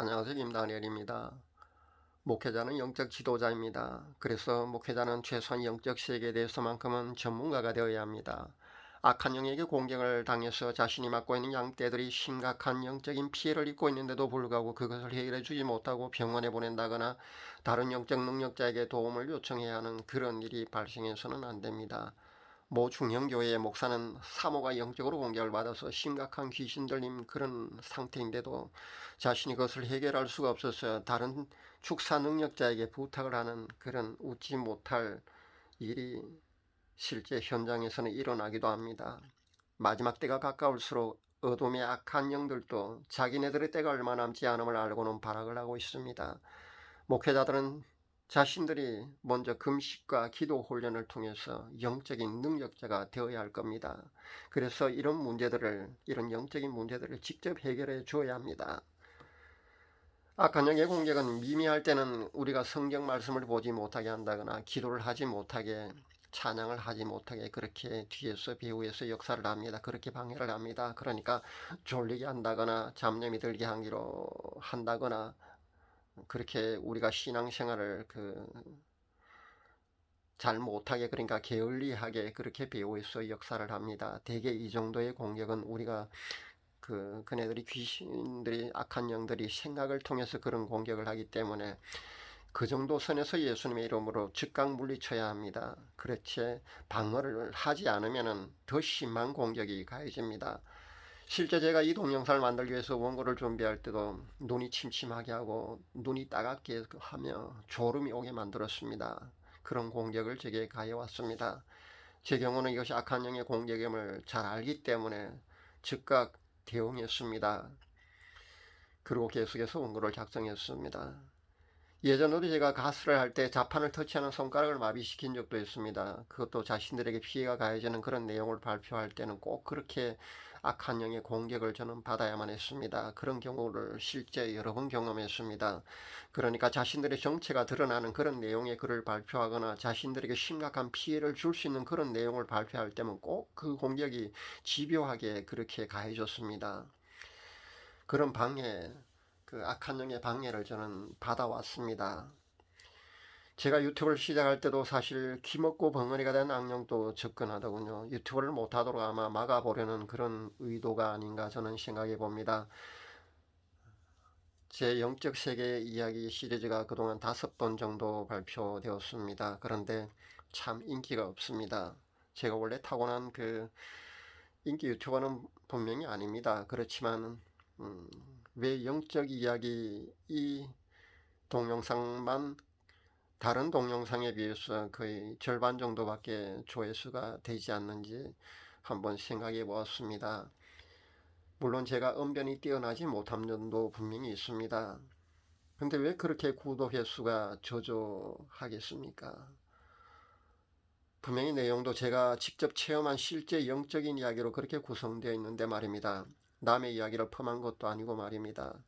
안녕하세요. 김다니엘입니다. 목회자는 영적 지도자입니다. 그래서 목회자는 최소한 영적 세계에 대해서만큼은 전문가가 되어야 합니다. 악한 영에게 공격을 당해서 자신이 맡고 있는 양떼들이 심각한 영적인 피해를 입고 있는데도 불구하고 그것을 해결해 주지 못하고 병원에 보낸다거나 다른 영적 능력자에게 도움을 요청해야 하는 그런 일이 발생해서는 안 됩니다. 모 중형교회의 목사는 사모가 영적으로 공격을 받아서 심각한 귀신 들림 그런 상태인데도 자신이 그것을 해결할 수가 없어서 다른 축사 능력자에게 부탁을 하는 그런 웃지 못할 일이 실제 현장에서는 일어나기도 합니다. 마지막 때가 가까울수록 어둠의 악한 영들도 자기네들의 때가 얼마 남지 않음을 알고는 발악을 하고 있습니다. 목회자들은 자신들이 먼저 금식과 기도 훈련을 통해서 영적인 능력자가 되어야 할 겁니다. 그래서 이런 문제들을, 이런 영적인 문제들을 직접 해결해 주어야 합니다. 악한 영의 공격은 미미할 때는 우리가 성경 말씀을 보지 못하게 한다거나 기도를 하지 못하게 찬양을 하지 못하게 그렇게 뒤에서 배후에서 역사를 합니다. 그렇게 방해를 합니다. 그러니까 졸리게 한다거나 잡념이 들게 하기로 한다거나 그렇게 우리가 신앙생활을 그 잘 못하게 그러니까 게을리하게 그렇게 배우에서 역사를 합니다. 대개 이 정도의 공격은 우리가 그 그네들이 귀신들이 악한 영들이 생각을 통해서 그런 공격을 하기 때문에 그 정도 선에서 예수님의 이름으로 즉각 물리쳐야 합니다. 그렇지 방어를 하지 않으면은 더 심한 공격이 가해집니다. 실제 제가 이 동영상을 만들기 위해서 원고를 준비할 때도 눈이 침침하게 하고 눈이 따갑게 하며 졸음이 오게 만들었습니다. 그런 공격을 제게 가해왔습니다. 제 경우는 이것이 악한 영의 공격임을 잘 알기 때문에 즉각 대응했습니다. 그리고 계속해서 원고를 작성했습니다. 예전에도 제가 가스를 할 때 자판을 터치하는 손가락을 마비시킨 적도 있습니다. 그것도 자신들에게 피해가 가해지는 그런 내용을 발표할 때는 꼭 그렇게 악한 영의 공격을 저는 받아야만 했습니다. 그런 경우를 실제 여러 번 경험했습니다. 그러니까 자신들의 정체가 드러나는 그런 내용의 글을 발표하거나 자신들에게 심각한 피해를 줄 수 있는 그런 내용을 발표할 때면 꼭 그 공격이 집요하게 그렇게 가해졌습니다. 그런 방해, 그 악한 영의 방해를 저는 받아왔습니다. 제가 유튜브를 시작할 때도 사실 귀먹고 벙어리가 된 악령도 접근하더군요. 유튜브를 못하도록 아마 막아보려는 그런 의도가 아닌가 저는 생각해 봅니다. 제 영적 세계 이야기 시리즈가 그동안 다섯 번 정도 발표되었습니다. 그런데 참 인기가 없습니다. 제가 원래 타고난 그 인기 유튜버는 분명히 아닙니다. 그렇지만 음, 왜 영적 이야기 이 동영상만 다른 동영상에 비해서 거의 절반 정도밖에 조회수가 되지 않는지 한번 생각해 보았습니다. 물론 제가 언변이 뛰어나지 못한 점도 분명히 있습니다. 근데 왜 그렇게 구독 횟수가 저조하겠습니까? 분명히 내용도 제가 직접 체험한 실제 영적인 이야기로 그렇게 구성되어 있는데 말입니다. 남의 이야기를 펌한 것도 아니고 말입니다.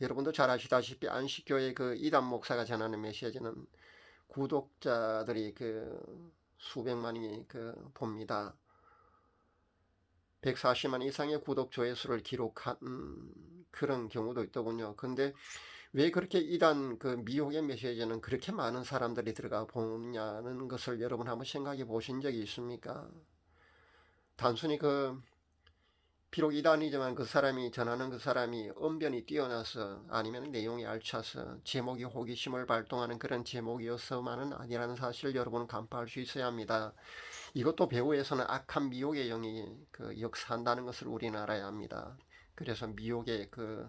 여러분도 잘 아시다시피 안식교의 그 이단 목사가 전하는 메시지는 구독자들이 그 수백만이 그 봅니다. 140만 이상의 구독 조회수를 기록한 그런 경우도 있더군요. 근데 왜 그렇게 이단 그 미혹의 메시지는 그렇게 많은 사람들이 들어가 보냐는 것을 여러분 한번 생각해 보신 적이 있습니까? 단순히 그 비록 이단이지만 그 사람이 전하는 그 사람이 언변이 뛰어나서 아니면 내용이 알차서 제목이 호기심을 발동하는 그런 제목이어서만은 아니라는 사실을 여러분은 간파할 수 있어야 합니다. 이것도 배후에서는 악한 미혹의 영이 그 역사한다는 것을 우리는 알아야 합니다. 그래서 미혹의 그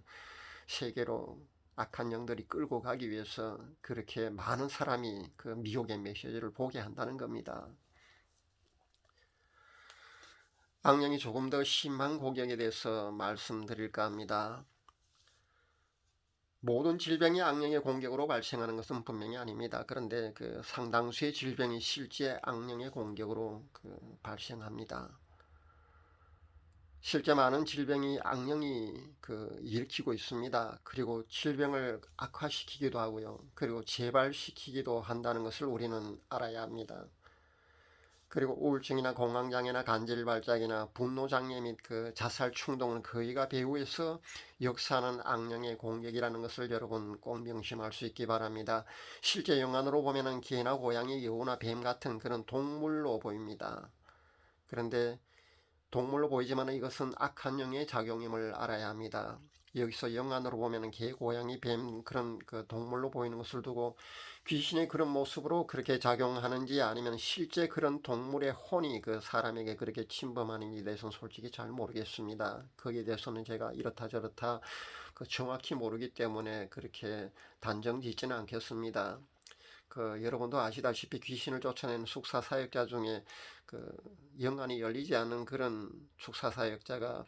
세계로 악한 영들이 끌고 가기 위해서 그렇게 많은 사람이 그 미혹의 메시지를 보게 한다는 겁니다. 악령이 조금 더 심한 공격에 대해서 말씀드릴까 합니다. 모든 질병이 악령의 공격으로 발생하는 것은 분명히 아닙니다. 그런데 그 상당수의 질병이 실제 악령의 공격으로 그 발생합니다. 실제 많은 질병이 악령이 그 일으키고 있습니다. 그리고 질병을 악화시키기도 하고요. 그리고 재발시키기도 한다는 것을 우리는 알아야 합니다. 그리고 우울증이나 공황장애나 간질발작이나 분노장애 및 그 자살 충동은 거의가 배후에서 역사하는 악령의 공격이라는 것을 여러분 꼭 명심할 수 있기 바랍니다. 실제 영안으로 보면은 개나 고양이, 여우나 뱀 같은 그런 동물로 보입니다. 그런데 동물로 보이지만 이것은 악한 영의 작용임을 알아야 합니다. 여기서 영안으로 보면은 개, 고양이, 뱀 그런 그 동물로 보이는 것을 두고 귀신의 그런 모습으로 그렇게 작용하는지 아니면 실제 그런 동물의 혼이 그 사람에게 그렇게 침범하는지 대해서는 솔직히 잘 모르겠습니다. 거기에 대해서는 제가 이렇다 저렇다 그 정확히 모르기 때문에 그렇게 단정 짓지는 않겠습니다. 그 여러분도 아시다시피 귀신을 쫓아내는 숙사 사역자 중에 그 영안이 열리지 않는 그런 숙사 사역자가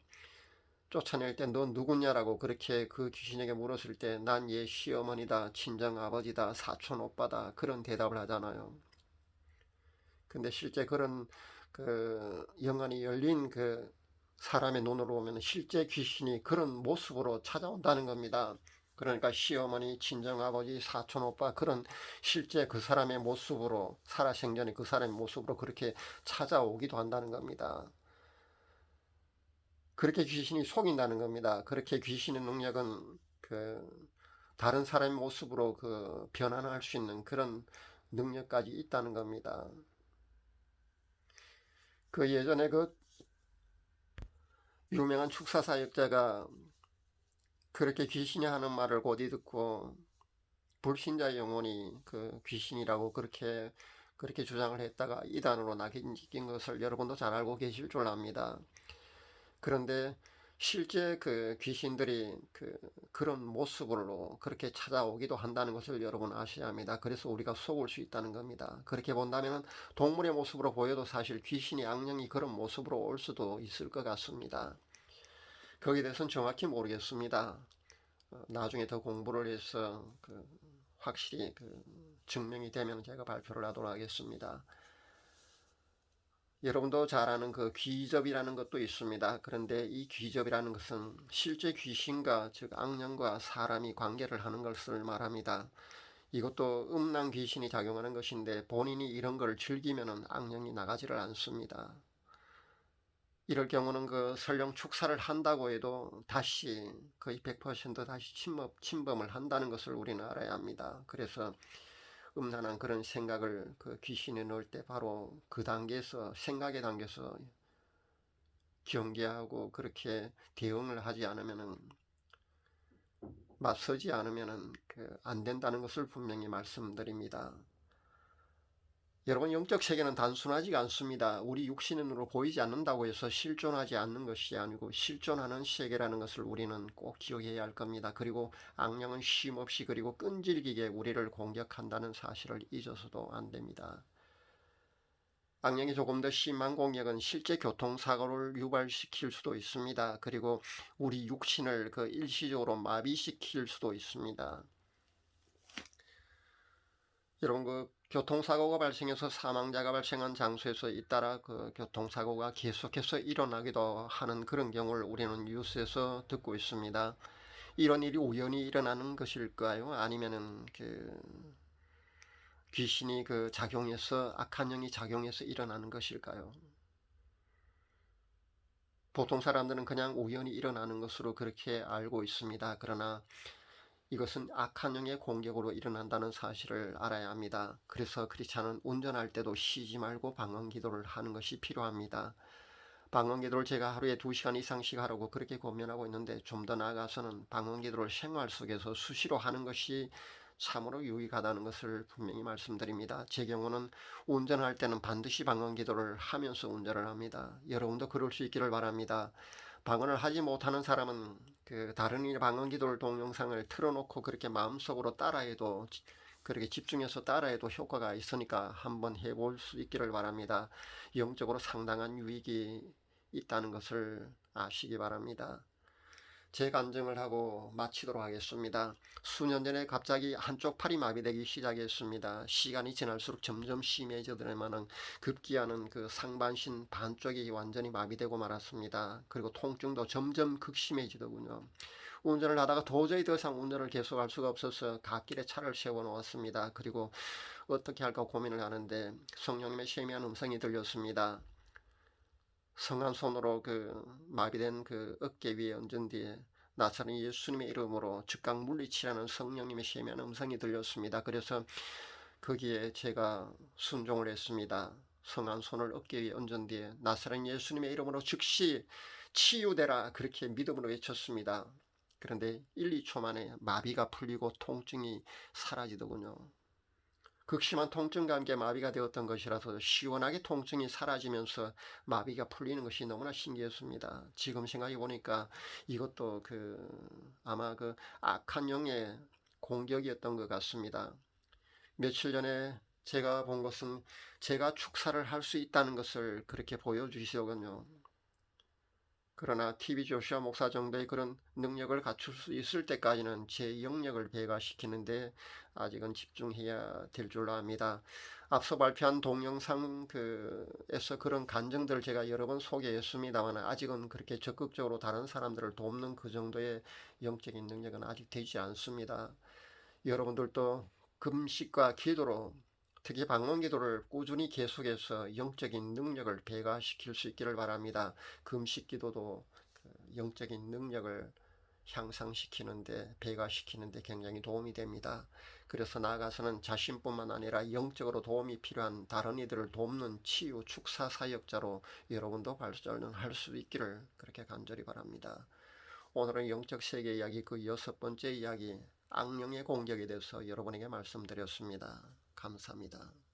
쫓아낼 때너 누구냐라고 그렇게 그 귀신에게 물었을 때 난 얘 시어머니다, 친정 아버지다, 사촌 오빠다 그런 대답을 하잖아요. 근데 실제 그런 그 영안이 열린 그 사람의 눈으로 보면 실제 귀신이 그런 모습으로 찾아온다는 겁니다. 그러니까 시어머니, 친정아버지, 사촌오빠 그런 실제 그 사람의 모습으로 살아생전에 그 사람의 모습으로 그렇게 찾아오기도 한다는 겁니다. 그렇게 귀신이 속인다는 겁니다. 그렇게 귀신의 능력은 그 다른 사람의 모습으로 그 변환할 수 있는 그런 능력까지 있다는 겁니다. 그 예전에 그 유명한 축사 사역자가 그렇게 귀신이 하는 말을 곧이 듣고 불신자 영혼이 그 귀신이라고 그렇게 그렇게 주장을 했다가 이단으로 낙인 찍힌 것을 여러분도 잘 알고 계실 줄 압니다. 그런데 실제 그 귀신들이 그 그런 모습으로 그렇게 찾아오기도 한다는 것을 여러분 아셔야 합니다. 그래서 우리가 속을 수 있다는 겁니다. 그렇게 본다면 동물의 모습으로 보여도 사실 귀신이 악령이 그런 모습으로 올 수도 있을 것 같습니다. 거기에 대해서는 정확히 모르겠습니다. 어, 나중에 더 공부를 해서 그 확실히 그 증명이 되면 제가 발표를 하도록 하겠습니다. 여러분도 잘 아는 그 귀접이라는 것도 있습니다. 그런데 이 귀접이라는 것은 실제 귀신과 즉 악령과 사람이 관계를 하는 것을 말합니다. 이것도 음란 귀신이 작용하는 것인데 본인이 이런 걸 즐기면은 악령이 나가지를 않습니다. 이럴 경우는 그 설령 축사를 한다고 해도 다시 거의 100% 다시 침범, 침범을 한다는 것을 우리는 알아야 합니다. 그래서 음란한 그런 생각을 그 귀신에 넣을 때 바로 그 단계에서 생각의 단계에서 경계하고 그렇게 대응을 하지 않으면은 맞서지 않으면은 그 안 된다는 것을 분명히 말씀드립니다. 여러분 영적 세계는 단순하지가 않습니다. 우리 육신으로 보이지 않는다고 해서 실존하지 않는 것이 아니고 실존하는 세계라는 것을 우리는 꼭 기억해야 할 겁니다. 그리고 악령은 쉼없이 그리고 끈질기게 우리를 공격한다는 사실을 잊어서도 안 됩니다. 악령이 조금 더 심한 공격은 실제 교통사고를 유발시킬 수도 있습니다. 그리고 우리 육신을 그 일시적으로 마비시킬 수도 있습니다. 여러분 그 교통사고가 발생해서 사망자가 발생한 장소에서 잇따라 그 교통사고가 계속해서 일어나기도 하는 그런 경우를 우리는 뉴스에서 듣고 있습니다. 이런 일이 우연히 일어나는 것일까요? 아니면은 그 귀신이 그 작용해서 악한 영이 작용해서 일어나는 것일까요? 보통 사람들은 그냥 우연히 일어나는 것으로 그렇게 알고 있습니다. 그러나 이것은 악한 영의 공격으로 일어난다는 사실을 알아야 합니다. 그래서 크리스찬은 운전할 때도 쉬지 말고 방언 기도를 하는 것이 필요합니다. 방언 기도를 제가 하루에 2시간 이상씩 하라고 그렇게 고면하고 있는데 좀 더 나아가서는 방언 기도를 생활 속에서 수시로 하는 것이 참으로 유익하다는 것을 분명히 말씀드립니다. 제 경우는 운전할 때는 반드시 방언 기도를 하면서 운전을 합니다. 여러분도 그럴 수 있기를 바랍니다. 방언을 하지 못하는 사람은 그 다른 일 방언 기도를 동영상을 틀어놓고 그렇게 마음속으로 따라해도 그렇게 집중해서 따라해도 효과가 있으니까 한번 해볼 수 있기를 바랍니다. 영적으로 상당한 유익이 있다는 것을 아시기 바랍니다. 제 간증을 하고 마치도록 하겠습니다. 수년 전에 갑자기 한쪽 팔이 마비되기 시작했습니다. 시간이 지날수록 점점 심해져들만은 급기야는 그 상반신 반쪽이 완전히 마비되고 말았습니다. 그리고 통증도 점점 극심해지더군요. 운전을 하다가 도저히 더 이상 운전을 계속할 수가 없어서 갓길에 차를 세워 놓았습니다. 그리고 어떻게 할까 고민을 하는데 성령님의 세미한 음성이 들렸습니다. 성한 손으로 그 마비된 그 어깨 위에 얹은 뒤에 나사렛 예수님의 이름으로 즉각 물리치라는 성령님의 세미한 음성이 들렸습니다. 그래서 거기에 제가 순종을 했습니다. 성한 손을 어깨 위에 얹은 뒤에 나사렛 예수님의 이름으로 즉시 치유되라 그렇게 믿음으로 외쳤습니다. 그런데 1, 2초 만에 마비가 풀리고 통증이 사라지더군요. 극심한 통증과 함께 마비가 되었던 것이라서 시원하게 통증이 사라지면서 마비가 풀리는 것이 너무나 신기했습니다. 지금 생각해 보니까 이것도 그 아마 그 악한 영의 공격이었던 것 같습니다. 며칠 전에 제가 본 것은 제가 축사를 할 수 있다는 것을 그렇게 보여주시더군요. 그러나 TV 조시아 목사 정도의 그런 능력을 갖출 수 있을 때까지는 제 영역을 배가시키는데 아직은 집중해야 될 줄로 압니다. 앞서 발표한 동영상 그에서 그런 간증들을 제가 여러 번 소개했습니다만 아직은 그렇게 적극적으로 다른 사람들을 돕는 그 정도의 영적인 능력은 아직 되지 않습니다. 여러분들도 금식과 기도로 특히 방언 기도를 꾸준히 계속해서 영적인 능력을 배가시킬 수 있기를 바랍니다. 금식 기도도 그 영적인 능력을 향상시키는데 배가시키는데 굉장히 도움이 됩니다. 그래서 나아가서는 자신뿐만 아니라 영적으로 도움이 필요한 다른 이들을 돕는 치유 축사 사역자로 여러분도 발전할 수 있기를 그렇게 간절히 바랍니다. 오늘은 영적 세계 이야기 그 여섯 번째 이야기 악령의 공격에 대해서 여러분에게 말씀드렸습니다. 감사합니다.